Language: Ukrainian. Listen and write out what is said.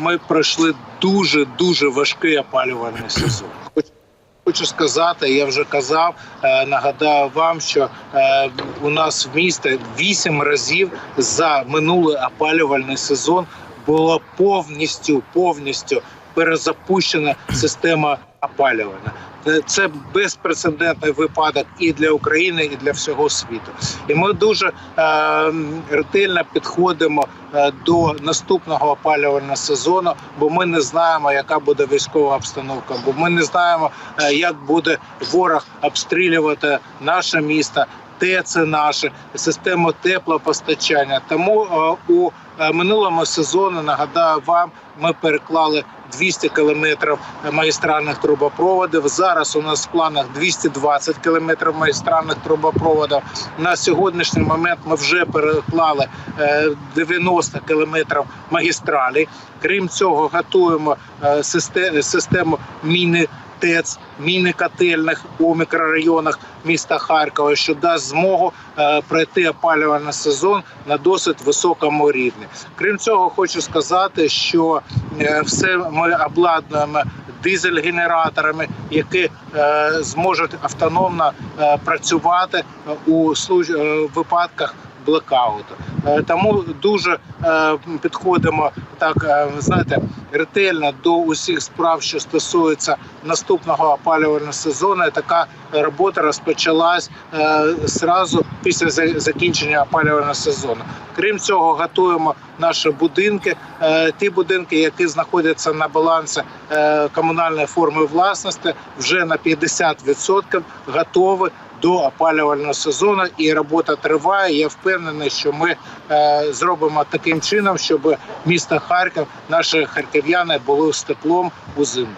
Ми пройшли дуже дуже важкий опалювальний сезон. Хоч- Хочу сказати, я вже казав, е, нагадаю вам, що е, у нас в місті вісім разів за минулий опалювальний сезон була повністю повністю перезапущена система опалювання. Е, Це безпрецедентний випадок і для України, і для всього світу. І ми дуже е, ретельно підходимо е, до наступного опалювального сезону, бо ми не знаємо, яка буде військова обстановка, бо ми не знаємо, як буде ворог обстрілювати наше місто. Те це наше систему теплопостачання. Тому е, у е, минулому сезоні нагадаю вам, ми переклали 200 кілометрів магістральних трубопроводів. Зараз у нас в планах 220 кілометрів магістральних трубопроводів. На сьогоднішній момент ми вже переклали е, 90 кілометрів магістралі. Крім цього, готуємо е, систему міни. ТЕЦ, міни котельних у мікрорайонах міста Харкова, що дасть змогу е, пройти опалювальний сезон на досить високому рівні. Крім цього, хочу сказати, що е, все ми обладнуємо дизель-генераторами, які е, зможуть автономно працювати у випадках блекауту. Е, Тому дуже е, підходимо так, е, знаєте, ретельно до усіх справ, що стосуються наступного опалювального сезону. Така робота розпочалась зразу після закінчення опалювального сезону. Крім цього, готуємо наші будинки, ті будинки, які знаходяться на балансі комунальної форми власності, вже на 50% готові до опалювального сезону, і робота триває. Я впевнений, що ми е, зробимо таким чином, щоб місто Харків, наші харків'яни були з теплом у зиму.